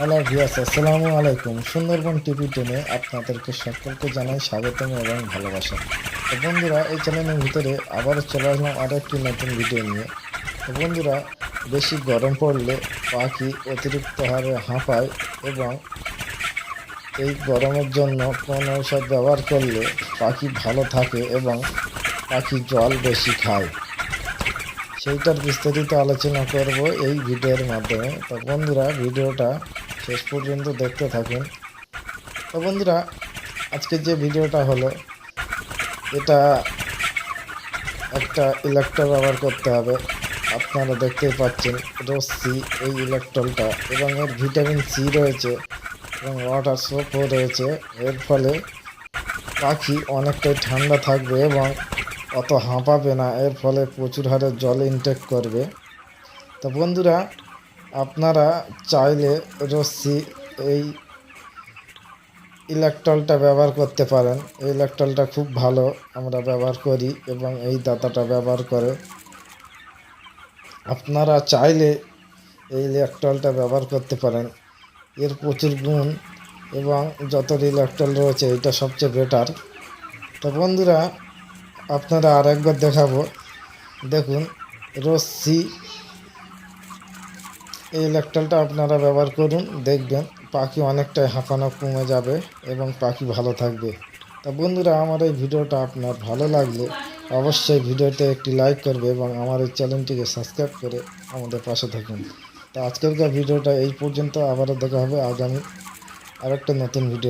Hello ভিয়াস আসসালামু আলাইকুম Sundarban TV টেনে আপনাদেরকে সকলকে জানাই স্বাগতম এবং ভালোবাসা। তো বন্ধুরা, এই চ্যানেলের ভিতরে আবারও চলে আসলাম আরও একটি নতুন ভিডিও নিয়ে। তো বন্ধুরা, বেশি গরম পড়লে পাখি অতিরিক্ত হারে হাঁপায় এবং এই গরমের জন্য কোন ঔষধ ব্যবহার করলে পাখি ভালো থাকে এবং পাখি জল বেশি খায়? সেইটার বিস্তারিত আলোচনা করব এই ভিডিওর মাধ্যমে। তো বন্ধুরা, ভিডিওটা শেষ পর্যন্ত দেখতে থাকুন। তো বন্ধুরা, আজকের যে ভিডিওটা হলো, এটা একটা ইলেকট্রল ব্যবহার করতে হবে। আপনারা দেখতেই পাচ্ছেন রশ্মি এই ইলেকট্রলটা এবং এর ভিটামিন সি রয়েছে এবং ওয়াটার সোপও রয়েছে। এর ফলে পাখি অনেকটাই ঠান্ডা থাকবে এবং অত হাঁপাবে না। এর ফলে প্রচুর হারে জল ইনটেক করবে। তো বন্ধুরা আপনারা চাইলে রশ্মি এই ইলেকট্রলটা ব্যবহার করতে পারেন। এই ইলেকট্রলটা খুব ভালো আমরা ব্যবহার করি এবং এই দাতাটা ব্যবহার করে। আপনারা চাইলে এই ইলেকট্রলটা ব্যবহার করতে পারেন। এর প্রচুর গুণ এবং যত ইলেকট্রল রয়েছে এটা সবচেয়ে বেটার তো বন্ধুরা, আপনারা আর একবার দেখাবো। দেখুন, রশ্মি এই ল্যাকটালটা আপনারা ব্যবহার করুন, দেখবেন পাখি অনেকটাই হাঁপানো কমে যাবে এবং পাখি ভালো থাকবে। তা বন্ধুরা, আমার এই ভিডিওটা আপনার ভালো লাগলে অবশ্যই ভিডিওতে একটি লাইক করবে এবং আমার এই চ্যানেলটিকে সাবস্ক্রাইব করে আমাদের পাশে থাকুন। তা আজকেরকার ভিডিওটা এই পর্যন্ত, আবারও দেখা হবে আগামী আরেকটা নতুন ভিডিও